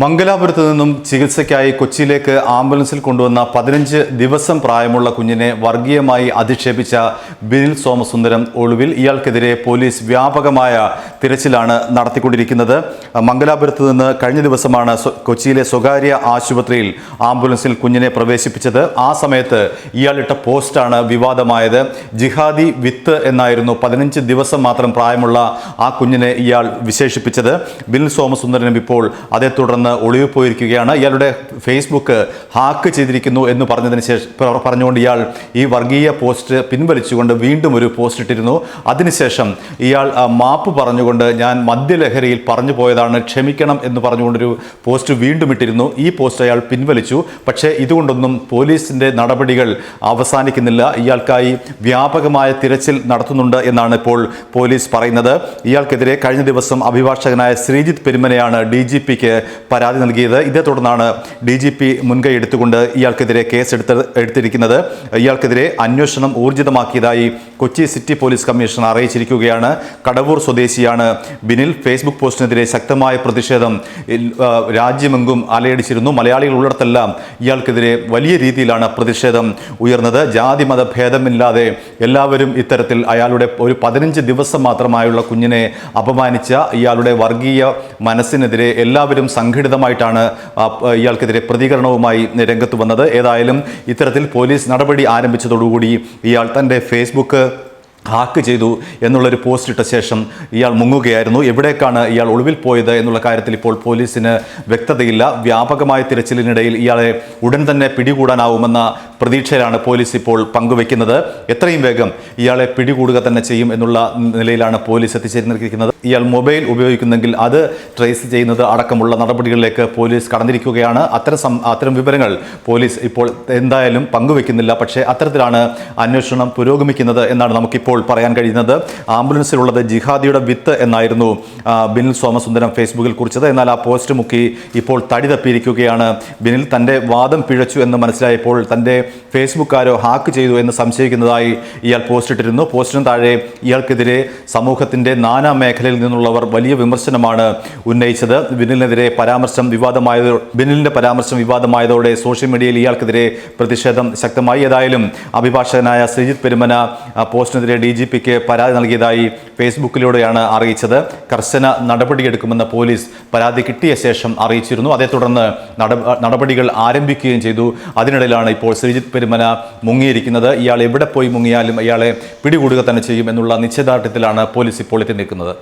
മംഗലാപുരത്ത് നിന്നും ചികിത്സയ്ക്കായി കൊച്ചിയിലേക്ക് ആംബുലൻസിൽ കൊണ്ടുവന്ന പതിനഞ്ച് ദിവസം പ്രായമുള്ള കുഞ്ഞിനെ വർഗീയമായി അധിക്ഷേപിച്ച ബിനിൽ സോമസുന്ദരം ഒളിവിൽ ഇയാൾക്കെതിരെ പോലീസ് വ്യാപകമായ തിരച്ചിലാണ് നടത്തിക്കൊണ്ടിരിക്കുന്നത്. മംഗലാപുരത്ത് നിന്ന് കഴിഞ്ഞ ദിവസമാണ് കൊച്ചിയിലെ സ്വകാര്യ ആശുപത്രിയിൽ ആംബുലൻസിൽ കുഞ്ഞിനെ പ്രവേശിപ്പിച്ചത്. ആ സമയത്ത് ഇയാളിട്ട പോസ്റ്റാണ് വിവാദമായത്. ജിഹാദി വിത്ത് എന്നായിരുന്നു പതിനഞ്ച് ദിവസം മാത്രം പ്രായമുള്ള ആ കുഞ്ഞിനെ ഇയാൾ വിശേഷിപ്പിച്ചത്. ബിനിൽ സോമസുന്ദരനും ഇപ്പോൾ അതേ തുടർന്ന് ഒളിവിൽ പോയിരിക്കുകയാണ്. ഇയാളുടെ ഫേസ്ബുക്ക് ഹാക്ക് ചെയ്തിരിക്കുന്നു എന്ന് പറഞ്ഞതിന് ശേഷം പറഞ്ഞുകൊണ്ട് ഇയാൾ ഈ വർഗീയ പോസ്റ്റ് പിൻവലിച്ചുകൊണ്ട് വീണ്ടും ഒരു പോസ്റ്റ് ഇട്ടിരുന്നു. അതിനുശേഷം ഇയാൾ മാപ്പ് പറഞ്ഞുകൊണ്ട് ഞാൻ മദ്യലഹരിയിൽ പറഞ്ഞു പോയതാണ് ക്ഷമിക്കണം എന്ന് പറഞ്ഞുകൊണ്ടൊരു പോസ്റ്റ് വീണ്ടും ഇട്ടിരുന്നു. ഈ പോസ്റ്റ് അയാൾ പിൻവലിച്ചു. പക്ഷേ ഇതുകൊണ്ടൊന്നും പോലീസിന്റെ നടപടികൾ അവസാനിക്കുന്നില്ല. ഇയാൾക്കായി വ്യാപകമായ തിരച്ചിൽ നടത്തുന്നുണ്ട് എന്നാണ് ഇപ്പോൾ പോലീസ് പറയുന്നത്. ഇയാൾക്കെതിരെ കഴിഞ്ഞ ദിവസം അഭിഭാഷകനായ ശ്രീജിത്ത് പെരുമനെയാണ് ഡി ജി പിക്ക് പരാതി നൽകിയത്. ഇതേ തുടർന്നാണ് ഡി ജി പി മുൻകൈ എടുത്തുകൊണ്ട് ഇയാൾക്കെതിരെ കേസ് എടുത്ത് എടുത്തിരിക്കുന്നത്. ഇയാൾക്കെതിരെ അന്വേഷണം ഊർജിതമാക്കിയതായി കൊച്ചി സിറ്റി പോലീസ് കമ്മീഷണർ അറിയിച്ചിരിക്കുകയാണ്. കടവൂർ സ്വദേശിയാണ് ബിനിൽ. ഫേസ്ബുക്ക് പോസ്റ്റിനെതിരെ ശക്തമായ പ്രതിഷേധം രാജ്യമെങ്കും അലയടിച്ചിരുന്നു. മലയാളികൾ ഉള്ളിടത്തെല്ലാം ഇയാൾക്കെതിരെ വലിയ രീതിയിലാണ് പ്രതിഷേധം ഉയർന്നത്. ജാതി മത ഭേദമില്ലാതെ എല്ലാവരും ഇത്തരത്തിൽ അയാളുടെ ഒരു പതിനഞ്ച് ദിവസം മാത്രമായുള്ള കുഞ്ഞിനെ അപമാനിച്ച ഇയാളുടെ വർഗീയ മനസ്സിനെതിരെ എല്ലാവരും സംഘടിതമായിട്ടാണ് ഇയാൾക്കെതിരെ പ്രതികരണവുമായി രംഗത്ത് വന്നത്. ഏതായാലും ഇത്തരത്തിൽ പോലീസ് നടപടി ആരംഭിച്ചതോടുകൂടി ഇയാൾ തന്റെ ഫേസ്ബുക്ക് ഹാക്ക് ചെയ്തു എന്നുള്ളൊരു പോസ്റ്റ് ഇട്ട ശേഷം ഇയാൾ മുങ്ങുകയായിരുന്നു. എവിടേക്കാണ് ഇയാൾ ഒളിവിൽ പോയത് എന്നുള്ള കാര്യത്തിൽ ഇപ്പോൾ പോലീസിന് വ്യക്തതയില്ല. വ്യാപകമായ തിരച്ചിലിനിടയിൽ ഇയാളെ ഉടൻ തന്നെ പിടികൂടാനാവുമെന്ന പ്രതീക്ഷയിലാണ് പോലീസ് ഇപ്പോൾ പങ്കുവെക്കുന്നത് എത്രയും വേഗം ഇയാളെ പിടികൂടുക തന്നെ ചെയ്യും എന്നുള്ള നിലയിലാണ് പോലീസ് എത്തിച്ചേർന്നിരിക്കുന്നത്. ഇയാൾ മൊബൈൽ ഉപയോഗിക്കുന്നെങ്കിൽ അത് ട്രേസ് ചെയ്യുന്നത് അടക്കമുള്ള നടപടികളിലേക്ക് പോലീസ് കടന്നിരിക്കുകയാണ്. അത്തരം അത്തരം വിവരങ്ങൾ പോലീസ് ഇപ്പോൾ എന്തായാലും പങ്കുവെക്കുന്നില്ല പക്ഷേ അത്തരത്തിലാണ് അന്വേഷണം പുരോഗമിക്കുന്നത് എന്നാണ് നമുക്കിപ്പോൾ പറയാൻ കഴിയുന്നത്. ആംബുലൻസിലുള്ളത് ജിഹാദിയുടെ വിത്ത് എന്നായിരുന്നു ബിനിൽ സോമസുന്ദരം ഫേസ്ബുക്കിൽ കുറിച്ചത്. എന്നാൽ ആ പോസ്റ്റ് മുക്കി ഇപ്പോൾ തടി തപ്പിയിരിക്കുകയാണ്. ബിനിൽ തന്റെ വാദം പിഴച്ചു എന്ന് മനസ്സിലായപ്പോൾ തന്റെ ഫേസ്ബുക്കാരോ ഹാക്ക് ചെയ്തു എന്ന് സംശയിക്കുന്നതായി ഇയാൾ പോസ്റ്റ് ഇട്ടിരുന്നു പോസ്റ്റിന് താഴെ ഇയാൾക്കെതിരെ സമൂഹത്തിന്റെ നാനാ മേഖലയിൽ നിന്നുള്ളവർ വലിയ വിമർശനമാണ് ഉന്നയിച്ചത്. ബിനിലിനെതിരെ പരാമർശം വിവാദമായത് ബിനിലിന്റെ പരാമർശം വിവാദമായതോടെ സോഷ്യൽ മീഡിയയിൽ ഇയാൾക്കെതിരെ പ്രതിഷേധം ശക്തമായി. ഏതായാലും അഭിഭാഷകനായ ശ്രീജിത്ത് പെരുമന പോസ്റ്റിനെതിരെ ഡി ജി പിക്ക് പരാതി നൽകിയതായി ഫേസ്ബുക്കിലൂടെയാണ് അറിയിച്ചത്. കർശന നടപടിയെടുക്കുമെന്ന് പോലീസ് പരാതി കിട്ടിയ ശേഷം അറിയിച്ചിരുന്നു. അതേ തുടർന്ന് നടപടികൾ ആരംഭിക്കുകയും ചെയ്തു. അതിനിടയിലാണ് ഇപ്പോൾ ശ്രീജിത്ത് പെരുമന മുങ്ങിയിരിക്കുന്നത്. ഇയാൾ എവിടെ പോയി മുങ്ങിയാലും ഇയാളെ പിടികൂടുക തന്നെ ചെയ്യും എന്നുള്ള നിശ്ചയദാർഢ്യത്തിലാണ് പോലീസ് ഇപ്പോൾ എത്തി നിൽക്കുന്നത്